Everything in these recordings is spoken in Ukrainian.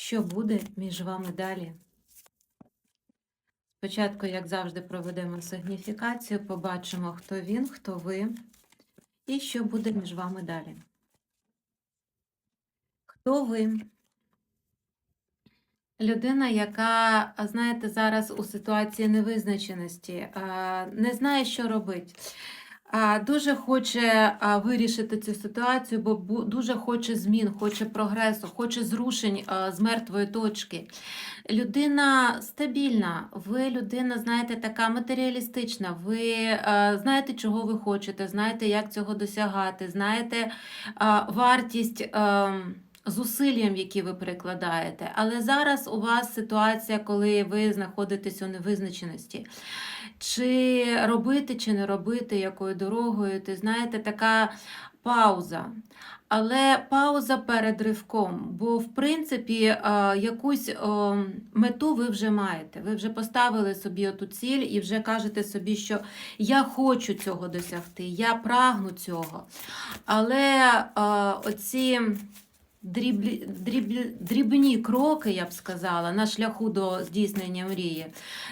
Що буде між вами далі? Спочатку, як завжди, проведемо сигніфікацію, побачимо, хто він, хто ви, і що буде між вами далі. Хто ви? Людина, яка, знаєте, зараз у ситуації невизначеності, не знає, що робити. Дуже хоче вирішити цю ситуацію, бо дуже хоче змін, хоче прогресу, хоче зрушень з мертвої точки. Людина стабільна, ви людина, знаєте, така матеріалістична. Ви знаєте, чого ви хочете, знаєте, як цього досягати, знаєте вартість. зусиллям, які ви прикладаєте. Але зараз у вас ситуація, коли ви знаходитесь у невизначеності. Чи робити, чи не робити, якою дорогою, ти знаєте, така пауза. Але пауза перед ривком, бо в принципі е, якусь е, мету ви вже маєте. Ви вже поставили собі оту ціль і вже кажете собі, що я хочу цього досягти, я прагну цього. Але е, оці дріблі, дріблі, дрібні кроки, я б сказала, на шляху до здійснення мрії,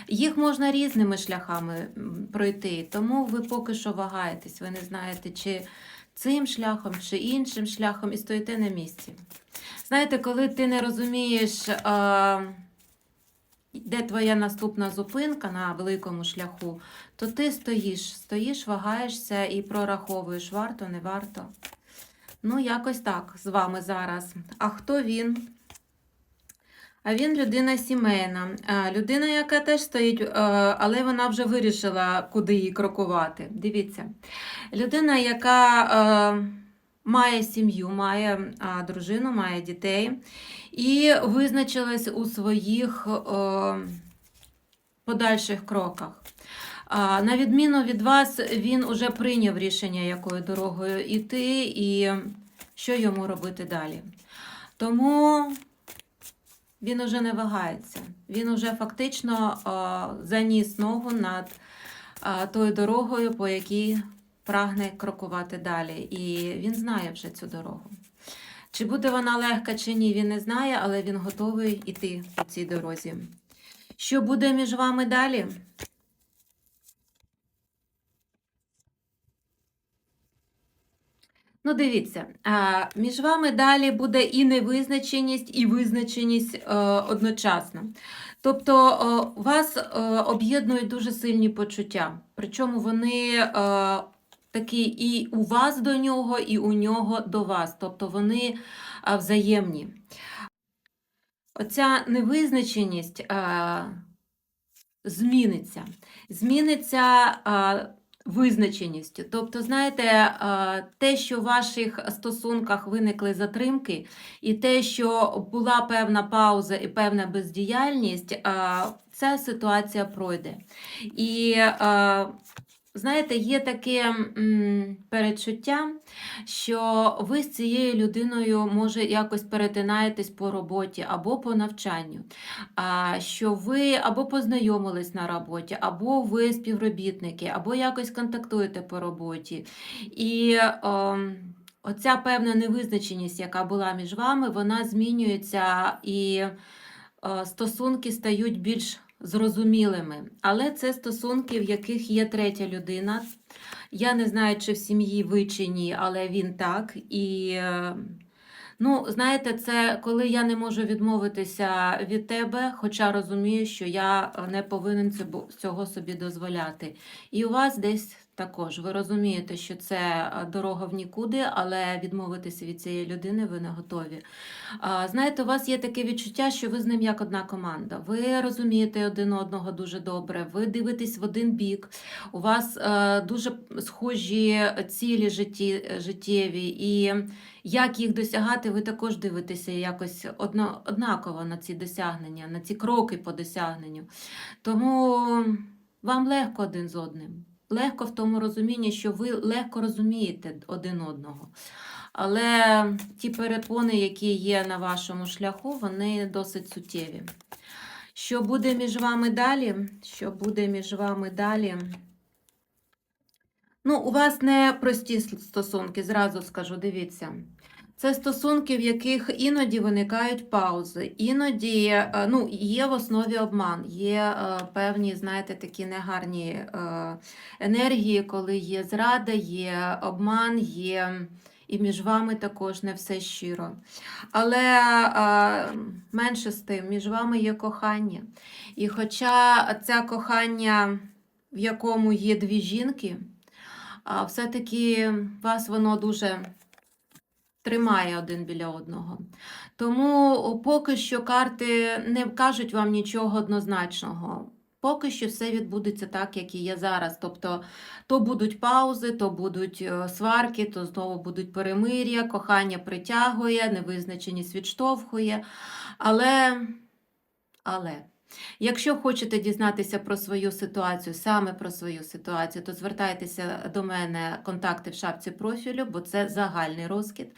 їх можна різними шляхами пройти. Тому ви поки що вагаєтесь, ви не знаєте, чи цим шляхом, чи іншим шляхом, і стоїте на місці. Знаєте, коли ти не розумієш, а, де твоя наступна зупинка на великому шляху, то ти стоїш, стоїш, вагаєшся і прораховуєш, варто, не варто. Ну, якось так з вами зараз. А хто він? А він людина сімейна. Людина, яка теж стоїть, е, але вона вже вирішила, куди їй крокувати. Дивіться. Людина, яка е, має сім'ю, має дружину, має дітей і визначилась у своїх е, подальших кроках. На відміну від вас, він уже прийняв рішення, якою дорогою йти і що йому робити далі. Тому він уже не вагається. Він уже фактично заніс ногу над тою дорогою, по якій прагне крокувати далі. І він знає вже цю дорогу. Чи буде вона легка, чи ні, він не знає, але він готовий іти по цій дорозі. Що буде між вами далі? Ну, дивіться, між вами далі буде і невизначеність, і визначеність е, одночасно. Тобто е, вас е, об'єднують дуже сильні почуття. Причому вони такі і у вас до нього, і у нього до вас. Тобто вони взаємні. Оця невизначеність зміниться. Зміниться. Визначеністю. Тобто, знаєте, е, те, що в ваших стосунках виникли затримки, і те, що була певна пауза і певна бездіяльність, е, ця ситуація пройде. І е, знаєте, є таке передчуття, що ви з цією людиною може якось перетинаєтесь по роботі або по навчанню, що ви або познайомились на роботі, або ви співробітники, або якось контактуєте по роботі. І ем, оця певна невизначеність, яка була між вами, вона змінюється і е, стосунки стають більш зрозумілими. Але це стосунки, в яких є третя людина. Я не знаю, чи в сім'ї ви чи ні, але він так. І е, Ну, знаєте, це коли я не можу відмовитися від тебе, хоча розумію, що я не повинен цього- цього собі дозволяти. І у вас десь також ви розумієте, що це е, дорога в нікуди, але відмовитися від цієї людини ви не готові. Знаєте, у вас є таке відчуття, що ви з ним як одна команда. Ви розумієте один одного дуже добре, ви дивитесь в один бік, у вас е, дуже схожі цілі житті, життєві. І як їх досягати, ви також дивитеся якось одно, однаково на ці досягнення, на ці кроки по досягненню. Тому вам легко один з одним. Легко в тому розумінні, що ви легко розумієте один одного. Але ті перепони, які є на вашому шляху, вони досить суттєві. Що буде між вами далі? Що буде між вами далі? Ну, у вас не прості стосунки, зразу скажу, дивіться. Це стосунки, в яких іноді виникають паузи, іноді е, ну, є в основі обман, є е, певні, знаєте, такі негарні е, енергії, коли є зрада, є обман, є і між вами також не все щиро. Але менше з тим, між вами є кохання. І хоча це кохання, в якому є дві жінки, все-таки вас воно дуже тримає один біля одного. Тому поки що карти не кажуть вам нічого однозначного. Поки що все відбудеться так, як і є зараз. Тобто, то будуть паузи, то будуть е, сварки, то знову будуть перемир'я, кохання притягує, невизначеність відштовхує. Але, але. Якщо хочете дізнатися про свою ситуацію, саме про свою ситуацію, то звертайтеся до мене контакти в шапці профілю, бо це загальний розкид.